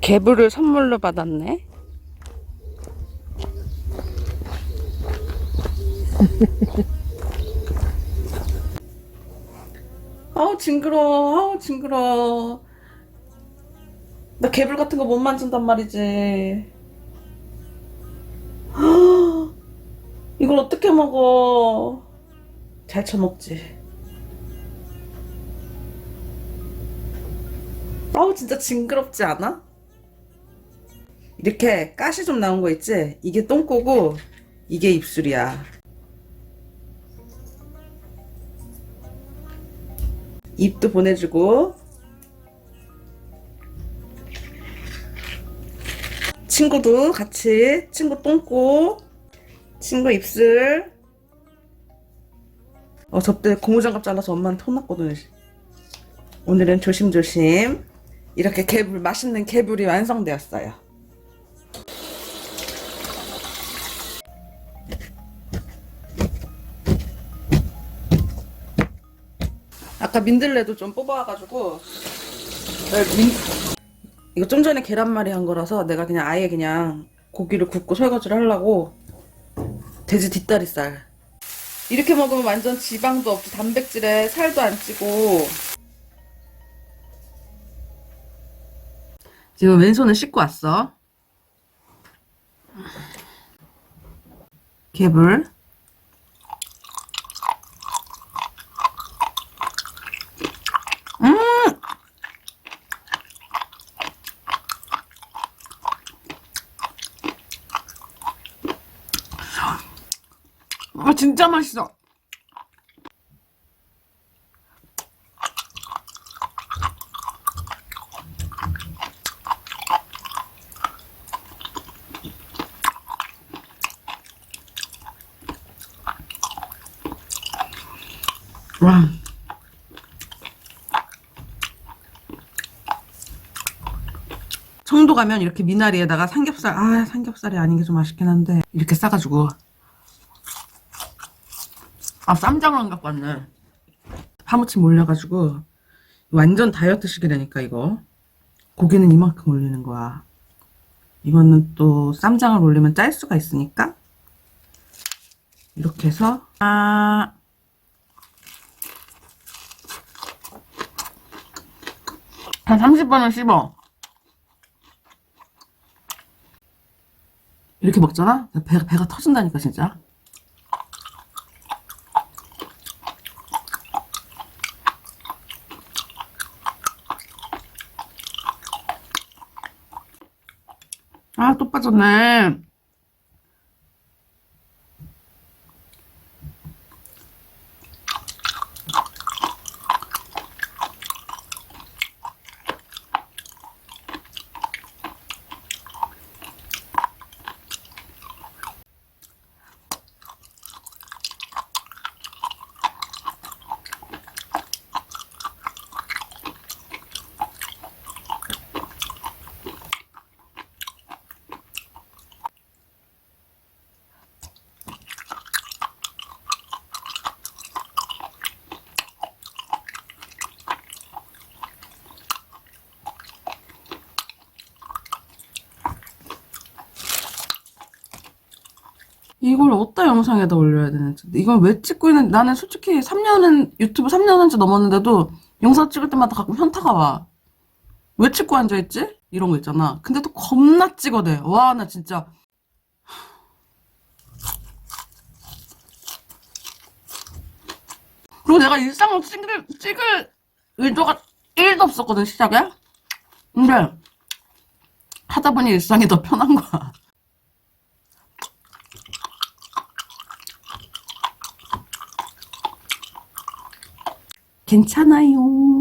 개불을 선물로 받았네. 아우 징그러. 아우 징그러. 나 개불 같은 거 못 만진단 말이지. 이걸 어떻게 먹어? 잘 쳐먹지. 아우 진짜 징그럽지 않아? 이렇게 가시 좀 나온 거 있지? 이게 똥꼬고 이게 입술이야. 입도 보내주고. 친구도 같이 친구 똥꼬 친구 입술. 어 저때 고무장갑 잘라서 엄마한테 혼났거든 오늘은 조심조심. 이렇게 개불 맛있는 개불이 완성되었어요 아까 민들레도 좀 뽑아와가지고. 내가 민... 이거 좀 전에 계란말이 한 거라서 내가 그냥 아예 그냥 고기를 굽고 설거지를 하려고 돼지 뒷다리살. 이렇게 먹으면 완전 지방도 없고 단백질에 살도 안 찌고. 지금 왼손을 씻고 왔어. 개불 아 진짜 맛있어. 와. 청도 가면 이렇게 미나리에다가 삼겹살, 아, 삼겹살이 아닌 게 좀 아쉽긴 한데, 이렇게 싸가지고. 아, 쌈장을 안 갖고 왔네. 파무침 올려가지고, 완전 다이어트식이라니까, 이거. 고기는 이만큼 올리는 거야. 이거는 또 쌈장을 올리면 짤 수가 있으니까. 이렇게 해서, 아, 한 30번은 씹어. 이렇게 먹잖아? 배가, 배가 터진다니까, 진짜. 아, 또 빠졌네. 이걸 어디다 영상에다 올려야 되는지. 이걸 왜 찍고 있는, 나는 솔직히 3년은, 유튜브 3년 한지 넘었는데도 영상 찍을 때마다 가끔 현타가 와. 왜 찍고 앉아있지? 이런 거 있잖아. 근데 또 겁나 찍어대. 와, 나 진짜. 그리고 내가 일상을 찍을, 찍을 의도가 1도 없었거든, 시작에. 근데, 하다 보니 일상이 더 편한 거야. 괜찮아요.